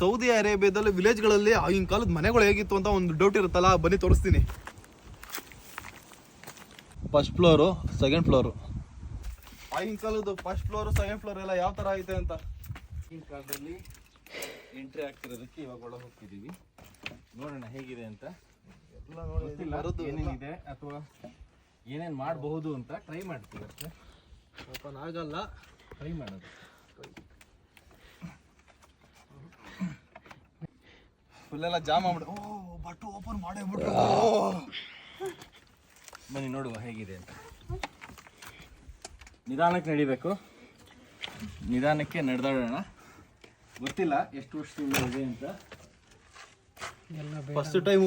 Saudi ಅರೇಬಿಯಾದಲ್ಲಿ ವಿಲೇಜ್ಗಳಲ್ಲಿ ಆಗಿನ ಕಾಲದ ಮನೆಗಳು ಹೇಗಿತ್ತು ಅಂತ ಒಂದು ಡೌಟ್ ಇರುತ್ತಲ್ಲ ಬನ್ನಿ ತೋರಿಸ್ತೀನಿ. ಫಸ್ಟ್ ಫ್ಲೋರು ಸೆಕೆಂಡ್ ಫ್ಲೋರು ಆಗಿನ ಕಾಲದ ಫಸ್ಟ್ ಫ್ಲೋರು ಸೆಕೆಂಡ್ ಫ್ಲೋರ್ ಎಲ್ಲ ಯಾವ ಥರ ಐತೆ ಅಂತ? ಈಗಿನ ಕಾಲದಲ್ಲಿ ಎಂಟ್ರಿ ಆಗ್ತಿರೋದಕ್ಕೆ ಇವಾಗ ಒಳಗೆ ಹೋಗ್ತಿದೀವಿ. ನೋಡೋಣ ಹೇಗಿದೆ ಅಂತ. ಎಲ್ಲ ನೋಡಿ ಗೊತ್ತಿಲ್ಲ ಮರದ್ದು ಏನೇನಿದೆ ಅಥವಾ ಏನೇನು ಮಾಡಬಹುದು ಅಂತ ಟ್ರೈ ಮಾಡ್ತೀವಿ ಅಷ್ಟೇ. ಓಪನ್ ಆಗಲ್ಲ ಟ್ರೈ ಮಾಡೋದು. ಫುಲ್ ಎಲ್ಲ ಜಾಮ್ ಆಗ್ಬಿಡ್ತು ಓ ಬಟ್ಟು ಓಪನ್ ಮಾಡೇ ಬಿಟ್ರು. ಬನ್ನಿ ನೋಡುವ ಹೇಗಿದೆ ಅಂತ. ನಿಧಾನಕ್ಕೆ ನಡಿಬೇಕು. ನಿಧಾನಕ್ಕೆ ನಡೆದಾಡೋಣ. ಗೊತ್ತಿಲ್ಲ ಎಷ್ಟು ವರ್ಷದಿಂದ ಇದೆ ಅಂತ. ಫಸ್ಟ್ ಟೈಮ್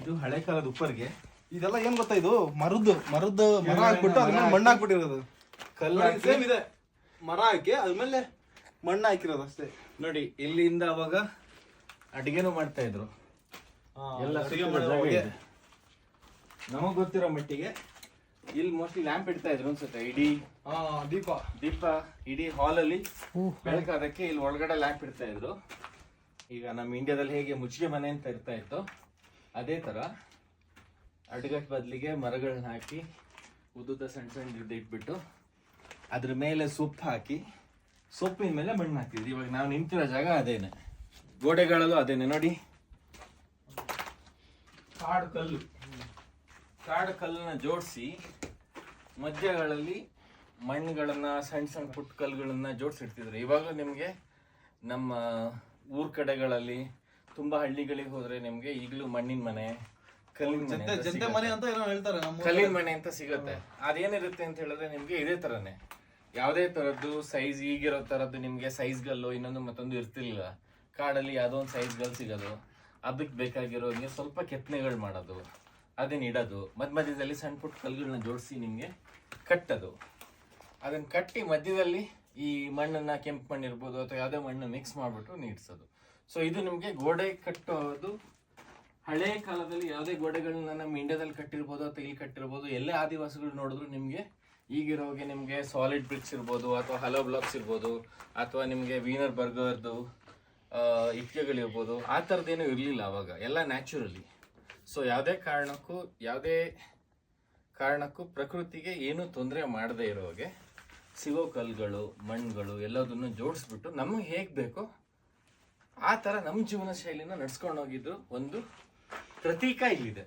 ಇದು ಹಳೆ ಕಾಲದ ಉಪ್ಪರ್ಗೆ. ಇದೆಲ್ಲ ಏನ್ ಗೊತ್ತಾ ಇದು? ಮರದ್ದು ಮರದ್ದು ಮರ ಹಾಕ್ಬಿಟ್ಟು ಅದ್ಮೇಲೆ ಮಣ್ಣು ಹಾಕ್ಬಿಟ್ಟಿರೋದು. ಕಲ್ಲು ಸೇಮ್ ಇದೆ. ಮರ ಹಾಕಿ ಅದ್ಮೇಲೆ ಮಣ್ಣು ಹಾಕಿರೋದು ಅಷ್ಟೇ. ನೋಡಿ ಇಲ್ಲಿಂದ ಅವಾಗ ಅಡಿಗೆನೂ ಮಾಡ್ತಾ ಇದ್ರು. ಎಲ್ಲ. ನಮಗ್ ಗೊತ್ತಿರೋ ಮಟ್ಟಿಗೆ ಇಲ್ಲಿ ಮೋಸ್ಟ್ಲಿ ಲ್ಯಾಂಪ್ ಇಡ್ತಾ ಇದ್ರು ಅನ್ಸುತ್ತೆ. ಇಡೀ ಹಾ ದೀಪ. ದೀಪ ಇಡೀ ಹಾಲ್ ಅಲ್ಲಿ ಬೆಳಕಾದಕ್ಕೆ ಇಲ್ಲಿ ಒಳಗಡೆ ಲ್ಯಾಂಪ್ ಇಡ್ತಾ ಇದ್ರು. ಈಗ ನಮ್ಮ ಇಂಡಿಯಾದಲ್ಲಿ ಹೇಗೆ ಮುಚ್ಚಿಗೆ ಮನೆ ಅಂತ ಇರ್ತಾ ಇತ್ತು ಅದೇ ತರ ಅಡ್ಗಟ್ ಬದಲಿಗೆ ಮರಗಳನ್ನ ಹಾಕಿ ಉದ್ದುದ ಸಣ್ಣ ಸಣ್ಣ ಇದ್ದು ಇಟ್ಬಿಟ್ಟು ಅದ್ರ ಮೇಲೆ ಸೊಪ್ಪು ಹಾಕಿ ಸೊಪ್ಪಿನ ಮೇಲೆ ಮಣ್ಣು ಹಾಕ್ತಿದ್ವಿ ಇವಾಗ ನಾವು ನಿಂತಿರೋ ಜಾಗ ಅದೇನೆ. ಗೋಡೆಗಳಲ್ಲೂ ಅದೇನೆ ನೋಡಿ. ಕಾಡು ಕಲ್ಲು. ಕಾಡು ಕಲ್ಲನ್ನ ಜೋಡಿಸಿ ಮಧ್ಯಗಳಲ್ಲಿ ಮಣ್ಣುಗಳನ್ನ ಸಣ್ಣ ಸಣ್ಣ ಪುಟ್ಟ ಕಲ್ಲುಗಳನ್ನ ಜೋಡಿಸಿಡ್ತಿದ್ರು. ಇವಾಗ ನಿಮಗೆ ನಮ್ಮ ಊರ್ ಕಡೆಗಳಲ್ಲಿ ತುಂಬಾ ಹಳ್ಳಿಗಳಿಗೆ ಹೋದ್ರೆ ನಿಮ್ಗೆ ಈಗಲೂ ಮಣ್ಣಿನ ಮನೆ ಕಲ್ಲಿನ ಮನೆ ಜಂತೆ ಅಂತ ಸಿಗತ್ತೆ. ಹೇಳ್ತಾರೆ ನಮ್ಮ ಕಲ್ಲಿನ ಮನೆ ಅಂತ ಸಿಗುತ್ತೆ. ಅದೇನಿರುತ್ತೆ ಅಂತ ಹೇಳಿದ್ರೆ ನಿಮ್ಗೆ ಇದೇ ತರನೇ. ಯಾವುದೇ ತರದ್ದು ಸೈಜ್ ಈಗಿರೋ ತರದ್ದು ನಿಮಗೆ ಸೈಜ್ ಗಲ್ಲು ಇನ್ನೊಂದು ಮತ್ತೊಂದು ಇರ್ತಿರ್ಲಿಲ್ಲ. ಕಾಡಲ್ಲಿ ಯಾವುದೋ ಒಂದು ಸೈಜ್ ಗಲ್ ಸಿಗೋದು. ಅದಕ್ಕೆ ಬೇಕಾಗಿರೋರಿಗೆ ಸ್ವಲ್ಪ ಕೆತ್ತನೆಗಳು ಮಾಡೋದು. ಅದನ್ನ ಇಡೋದು. ಮಧ್ಯ ಮಧ್ಯದಲ್ಲಿ ಸಣ್ಣ ಪುಟ್ಟ ಕಲ್ಲುಗಳನ್ನ ಜೋಡಿಸಿ ನಿಮಗೆ ಕಟ್ಟೋದು. ಅದನ್ನ ಕಟ್ಟಿ ಮಧ್ಯದಲ್ಲಿ ಈ ಮಣ್ಣನ್ನ ಕೆಂಪು ಮಣ್ಣು ಇರ್ಬೋದು ಅಥವಾ ಯಾವುದೇ ಮಣ್ಣು ಮಿಕ್ಸ್ ಮಾಡಿಬಿಟ್ಟು ನೀಡ್ಸೋದು. ಸೊ ಇದು ನಿಮಗೆ ಗೋಡೆ ಕಟ್ಟೋದು. ಹಳೆ ಕಾಲದಲ್ಲಿ ಯಾವುದೇ ಗೋಡೆಗಳನ್ನ ನಮ್ಮ ಇಂಡಿಯಾದಲ್ಲಿ ಕಟ್ಟಿರ್ಬೋದು ಅಥವಾ ಇಲ್ಲಿ ಕಟ್ಟಿರ್ಬೋದು. ಎಲ್ಲೇ ಆದಿವಾಸಿಗಳು ನೋಡಿದ್ರು ನಿಮಗೆ ಈಗಿರೋಗೆ ನಿಮಗೆ ಸಾಲಿಡ್ ಬ್ರಿಕ್ಸ್ ಇರ್ಬೋದು, ಅಥವಾ ಹಲೋ ಬ್ಲಾಕ್ಸ್ ಇರ್ಬೋದು, ಅಥವಾ ನಿಮಗೆ ವೀನರ್ ಬರ್ಗರ್ದು ಇಟ್ಟಿಗೆಗಳಿರ್ಬೋದು ಆ ಥರದ್ದೇನೂ ಇರಲಿಲ್ಲ ಅವಾಗ. ಎಲ್ಲ ನ್ಯಾಚುರಲಿ ಸೊ ಯಾವುದೇ ಕಾರಣಕ್ಕೂ ಯಾವುದೇ ಕಾರಣಕ್ಕೂ ಪ್ರಕೃತಿಗೆ ಏನೂ ತೊಂದರೆ ಮಾಡದೇ ಇರೋಗೆ ಸಿಗೋ ಕಲ್ಲುಗಳು, ಮಣ್ಣುಗಳು ಎಲ್ಲದನ್ನು ಜೋಡಿಸ್ಬಿಟ್ಟು ನಮಗೆ ಹೇಗೆ ಬೇಕೋ ಆ ಥರ ನಮ್ಮ ಜೀವನ ಶೈಲಿನ ನಡ್ಸ್ಕೊಂಡು ಹೋಗಿದ್ದು ಒಂದು ಪ್ರತೀಕ ಇಲ್ಲಿದೆ.